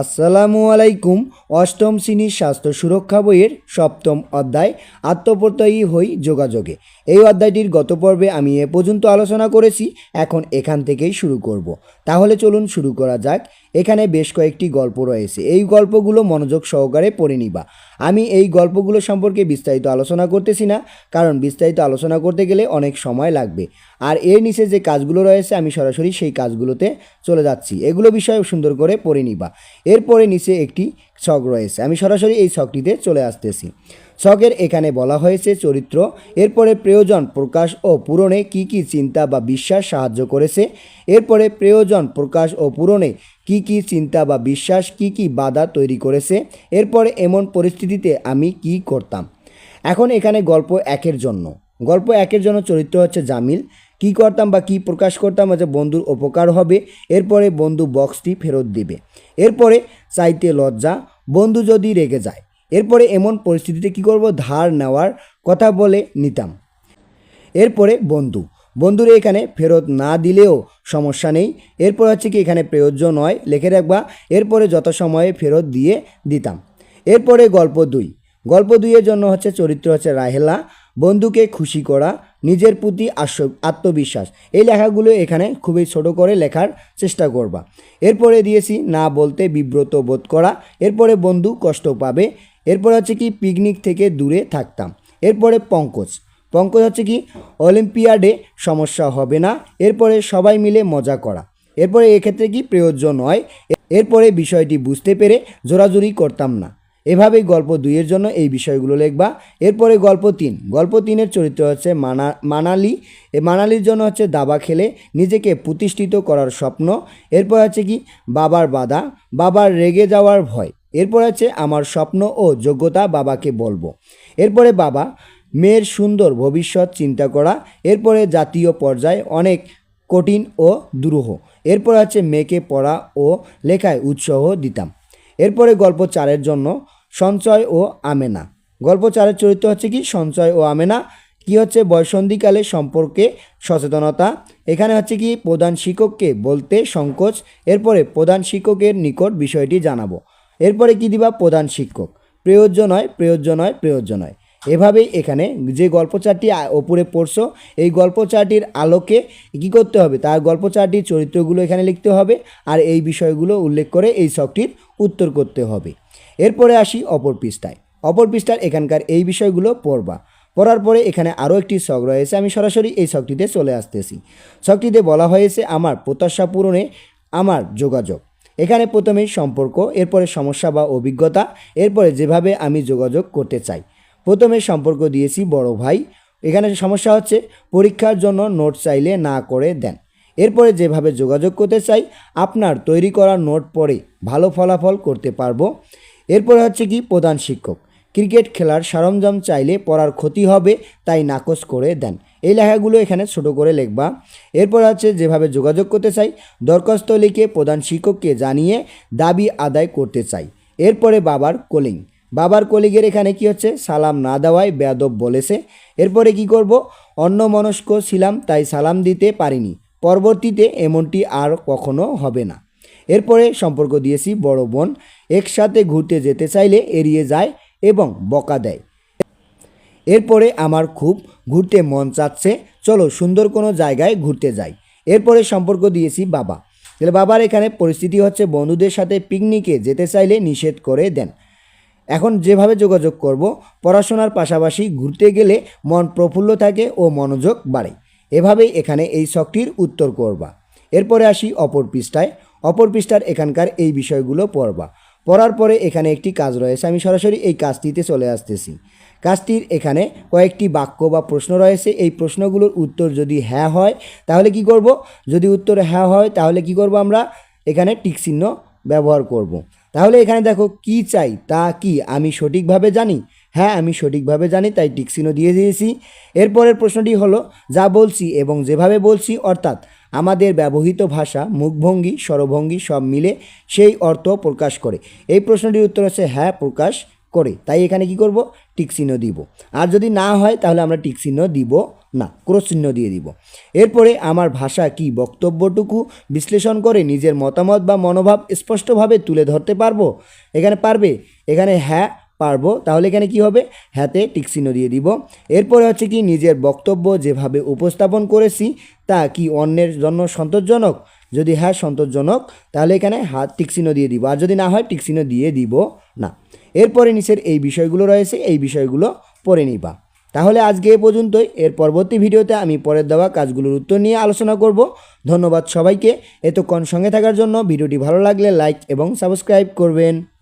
আসসালামু আলাইকুম। অষ্টম শ্রেণির স্বাস্থ্য সুরক্ষা বইয়ের সপ্তম অধ্যায়, আত্মপ্রত্যয়ী হই যোগাযোগে। এই অধ্যায়টির গত পর্বে আমি এ পর্যন্ত আলোচনা করেছি, এখন এখান থেকেই শুরু করব। তাহলে চলুন শুরু করা যাক। এখানে বেশ কয়েকটি গল্প রয়েছে। এই গল্পগুলো মনোযোগ সহকারে পড়ে নিবা। আমি এই গল্পগুলো সম্পর্কে বিস্তারিত আলোচনা করতেছি না, কারণ বিস্তারিত আলোচনা করতে গেলে অনেক সময় লাগবে। আর এর নিচে যে কাজগুলো রয়েছে, আমি সরাসরি সেই কাজগুলোতে চলে যাচ্ছি। এগুলো বিষয়ে সুন্দর করে পড়ে নিবা। এরপরে নিচে একটি ছক রয়েছে। আমি সরাসরি এই ছকটিতে চলে আসতেছি। ছকের এখানে বলা হয়েছে চরিত্র, এরপরে প্রয়োজন, প্রকাশ ও পূরণে কি কি চিন্তা বা বিশ্বাস সাহায্য করেছে, এরপরে প্রয়োজন, প্রকাশ ও পূরণে কি কি চিন্তা বা বিশ্বাস, কি কি বাধা তৈরি করেছে, এরপরে এমন পরিস্থিতিতে আমি কি করতাম। এখন এখানে গল্প একের জন্য। গল্প একের জন্য চরিত্র হচ্ছে জামিল। কি করতাম বা কি প্রকাশ করতাম, হচ্ছে বন্ধুর উপকার হবে। এরপরে বন্ধু বক্সটি ফেরত দিবে। এরপরে চাইতে লজ্জা, বন্ধু যদি রেগে যায়। এরপরে এমন পরিস্থিতিতে কি করব? ধার নেওয়ার কথা বলে নিতাম। এরপরে বন্ধু। বন্ধুরা এখানে ফেরত না দিলেও সমস্যা নেই। এরপর হচ্ছে কি, এখানে প্রয়োজন নয়, লিখে রাখবা। এরপরে যত সময়ে ফেরত দিয়ে দিতাম। এরপরে গল্প দুই। গল্প দুইয়ের জন্য হচ্ছে চরিত্র হচ্ছে রাহেলা। বন্ধুকে খুশি করা। নিজের প্রতি আত্মবিশ্বাস। এই লেখাগুলো এখানে খুবই ছোট করে লেখার চেষ্টা করবা। এরপরে দিয়েছি না বলতে বিব্রত বোধ করা। এরপরে বন্ধু কষ্ট পাবে। এরপরে হচ্ছে কি পিকনিক থেকে দূরে থাকতাম। এরপরে পঙ্কজ। পঙ্কজ হচ্ছে কি অলিম্পিয়াডে সমস্যা হবে না। এরপরে সবাই মিলে মজা করা। এরপরে এক্ষেত্রে কি প্রয়োজন হয়? এরপরে বিষয়টি বুঝতে পেরে জোরাজুরি করতাম না। এভাবেই গল্প দুইয়ের জন্য এই বিষয়গুলো লিখবা। এরপরে গল্প তিন। গল্প তিনের চরিত্র হচ্ছে মানা, মানালি। মানালির জন্য হচ্ছে দাবা খেলে নিজেকে প্রতিষ্ঠিত করার স্বপ্ন। এরপর হচ্ছে কি? বাবার বাধা, বাবার রেগে যাওয়ার ভয়। এরপর আছে আমার স্বপ্ন ও যোগ্যতা বাবাকে বলব। এরপরে বাবা, মেয়ের সুন্দর ভবিষ্যৎ চিন্তা করা। এরপরে জাতীয় পর্যায়ে অনেক কঠিন ও দুরূহ। এরপর আছে মেয়েকে পড়া ও লেখায় উৎসাহ দিতাম। এরপরে গল্প চারের জন্য সঞ্চয় ও আমেনা। গল্প চারের চরিত্র হচ্ছে কি? সঞ্চয় ও আমেনা। কি হচ্ছে? বয়সন্ধিকালে সম্পর্কে সচেতনতা। এখানে হচ্ছে কি? প্রধান শিক্ষককে বলতে সংকোচ। এরপরে প্রধান শিক্ষকের নিকট বিষয়টি জানাব। এরপরে কি দিবা? প্রধান শিক্ষক। প্রয়োজন হয় প্রয়োজন হয় প্রয়োজন হয় এভাবেই এখানে যে গল্প চারটি ওপরে পড়ছো, এই গল্প চারটির আলোকে কী করতে হবে? তার গল্প চারটির চরিত্রগুলো এখানে লিখতে হবে আর এই বিষয়গুলো উল্লেখ করে এই শখটির উত্তর করতে হবে। এরপরে আসি অপর পৃষ্ঠায়। অপর পৃষ্ঠার এখানকার এই বিষয়গুলো পড়বা। পড়ার পরে এখানে আরও একটি শখ রয়েছে, আমি সরাসরি এই শখটিতে চলে আসতেছি। শখটিতে বলা হয়েছে, আমার প্রত্যাশা পূরণে আমার যোগাযোগ। এখানে প্রথমেই সম্পর্ক, এরপরে সমস্যা বা অভিজ্ঞতা, এরপরে যেভাবে আমি যোগাযোগ করতে চাই। প্রথমে সম্পর্ক দিয়েছি বড় ভাই। এখানে সমস্যা হচ্ছে, পরীক্ষার জন্য নোট চাইলে না করে দেন। এরপরে যেভাবে যোগাযোগ করতে চাই, আপনার তৈরি করা নোট পড়ে ভালো ফলাফল করতে পারব। এরপরে হচ্ছে কি, প্রধান শিক্ষক। ক্রিকেট খেলার সরঞ্জাম চাইলে পড়ার ক্ষতি হবে, তাই নাকচ করে দেন। এই লেখাগুলো এখানে ছোট করে লিখবা। এরপর আছে যেভাবে যোগাযোগ করতে চাই, দরখাস্ত লিখে প্রধান শিক্ষককে জানিয়ে দাবি আদায় করতে চাই। এরপরে বাবার কলিং। বাবার কলিগের এখানে কি হচ্ছে? সালাম না দেওয়ায় বেয়াদব বলেছে। এরপরে কি করব? অন্য মনস্ক ছিলাম, তাই সালাম দিতে পারিনি। পরবর্তীতে এমনটি আর কখনো হবে না। এরপরে সম্পর্ক দিয়েছি বড় বোন। একসাথে ঘুরতে যেতে চাইলে এড়িয়ে যায় এবং বকা দেয়। এরপরে আমার খুব ঘুরতে মন চাচ্ছে। চলো সুন্দর কোনো জায়গায় ঘুরতে যাই। এরপরে সম্পর্ক দিয়েছি বাবা। তাহলে বাবার এখানে পরিস্থিতি হচ্ছে বন্ধুদের সাথে পিকনিকে যেতে চাইলে নিষেধ করে দেন। এখন যেভাবে যোগাযোগ করব, পড়াশোনার পাশাপাশি ঘুরতে গেলে মন প্রফুল্ল থাকে ও মনোযোগ বাড়ে। এভাবেই এখানে এই শখটির উত্তর করবা। এরপরে আসি অপর পৃষ্ঠায়। অপর পৃষ্ঠার এখানকার এই বিষয়গুলো পড়বা। পড়ার পরে এখানে একটি কাজ রয়েছে, আমি সরাসরি এই কাজটিতে চলে আসতেছি। কাজটির এখানে কয়েকটি বাক্য বা প্রশ্ন রয়েছে, এই প্রশ্নগুলোর উত্তর যদি হ্যাঁ হয়, তাহলে কি করব? যদি উত্তর হ্যাঁ হয়, তাহলে কি করব আমরা? এখানে টিক চিহ্ন ব্যবহার করব। তাহলে এখানে দেখো কি চাই, তা কি? আমি সঠিকভাবে জানি? হ্যাঁ আমি সঠিকভাবে জানি, তাই টিকসিনও দিয়ে দিয়েছি। এরপরের প্রশ্নটি হলো, যা বলছি এবং যেভাবে বলছি, অর্থাৎ আমাদের ব্যবহৃত ভাষা, মুখভঙ্গি, স্বরভঙ্গি সব মিলে সেই অর্থ প্রকাশ করে। এই প্রশ্নটির উত্তর হচ্ছে হ্যাঁ প্রকাশ করে, তাই এখানে কি করব? টিক চিহ্ন দিব। আর যদি না হয়, তাহলে আমরা টিক চিহ্ন দিব না ক্রস চিহ্ন দিয়ে দিব। এরপরে আমার ভাষা কি বক্তব্যটুকু বিশ্লেষণ করে নিজের মতামত বা মনোভাব স্পষ্টভাবে তুলে ধরতে পারব? এখানে পারবে? এখানে হ্যাঁ পারব। তাহলে এখানে কি হবে? হাতে টিক চিহ্ন দিয়ে দিব। এরপরে হচ্ছে কি, নিজের বক্তব্য যেভাবে উপস্থাপন করেছি, তা কি অন্যের জন্য সন্তোষজনক? যদি হ্যাঁ সন্তোষজনক, তাহলে এখানে হাত টিক চিহ্ন দিয়ে দিব। আর যদি না হয়, টিক চিহ্ন দিয়ে দিব না। এরপরে নিচের এই বিষয়গুলো রয়েছে, এই বিষয়গুলো পড়ে নিবা। তাহলে আজকে এ পর্যন্তই, এর পরবর্তী ভিডিওতে আমি পরের দেওয়া কাজগুলোর উত্তর নিয়ে আলোচনা করব। ধন্যবাদ সবাইকে, এতক্ষণ সঙ্গে থাকার জন্য ভিডিওটি ভালো লাগলে লাইক এবং সাবস্ক্রাইব করবেন।